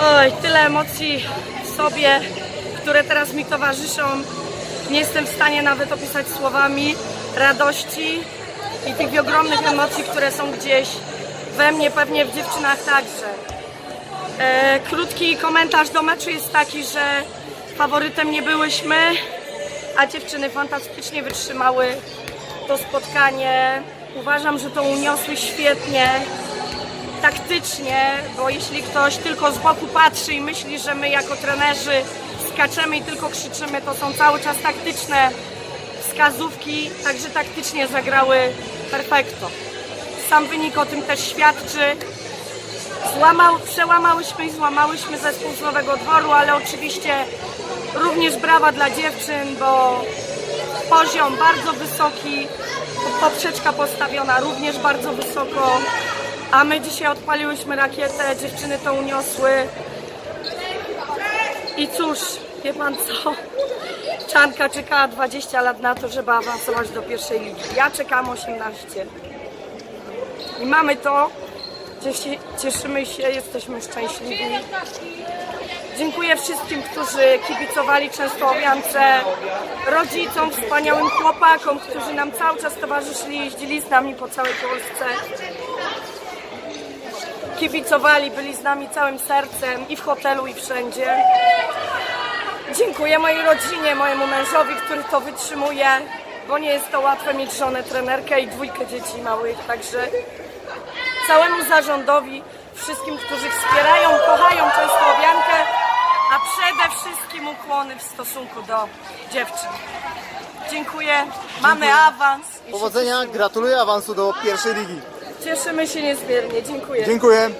Oj, tyle emocji w sobie, które teraz mi towarzyszą. Nie jestem w stanie nawet opisać słowami radości i tych ogromnych emocji, które są gdzieś we mnie, pewnie w dziewczynach także. E, krótki komentarz do meczu jest taki, że faworytem nie byłyśmy, a dziewczyny fantastycznie wytrzymały to spotkanie. Uważam, że to uniosły świetnie taktycznie, bo jeśli ktoś tylko z boku patrzy i myśli, że my jako trenerzy skaczemy i tylko krzyczymy, to są cały czas taktyczne wskazówki, także taktycznie zagrały perfekto. Sam wynik o tym też świadczy. Złamał, przełamałyśmy i złamałyśmy zespół z Nowego Dworu, ale oczywiście również brawa dla dziewczyn, bo poziom bardzo wysoki, poprzeczka postawiona również bardzo wysoko, a my dzisiaj odpaliłyśmy rakietę, dziewczyny to uniosły. I cóż, wie pan co? Czanka czekała 20 lat na to, żeby awansować do pierwszej ligi. Ja czekam 18. I mamy to. Cieszy- Cieszymy się, jesteśmy szczęśliwi. Dziękuję wszystkim, którzy kibicowali Częstochowiance, rodzicom, wspaniałym chłopakom, którzy nam cały czas towarzyszyli, jeździli z nami po całej Polsce. Kibicowali, byli z nami całym sercem i w hotelu, i wszędzie. Dziękuję mojej rodzinie, mojemu mężowi, który to wytrzymuje, bo nie jest to łatwe mieć żonę trenerkę i dwójkę dzieci małych, także całemu zarządowi, wszystkim, którzy wspierają, kochają Częstochowiankę, a przede wszystkim ukłony w stosunku do dziewczyn. Dziękuję, mamy awans. Powodzenia, gratuluję awansu do pierwszej ligi. Cieszymy się niezmiernie, dziękuję. Dziękuję.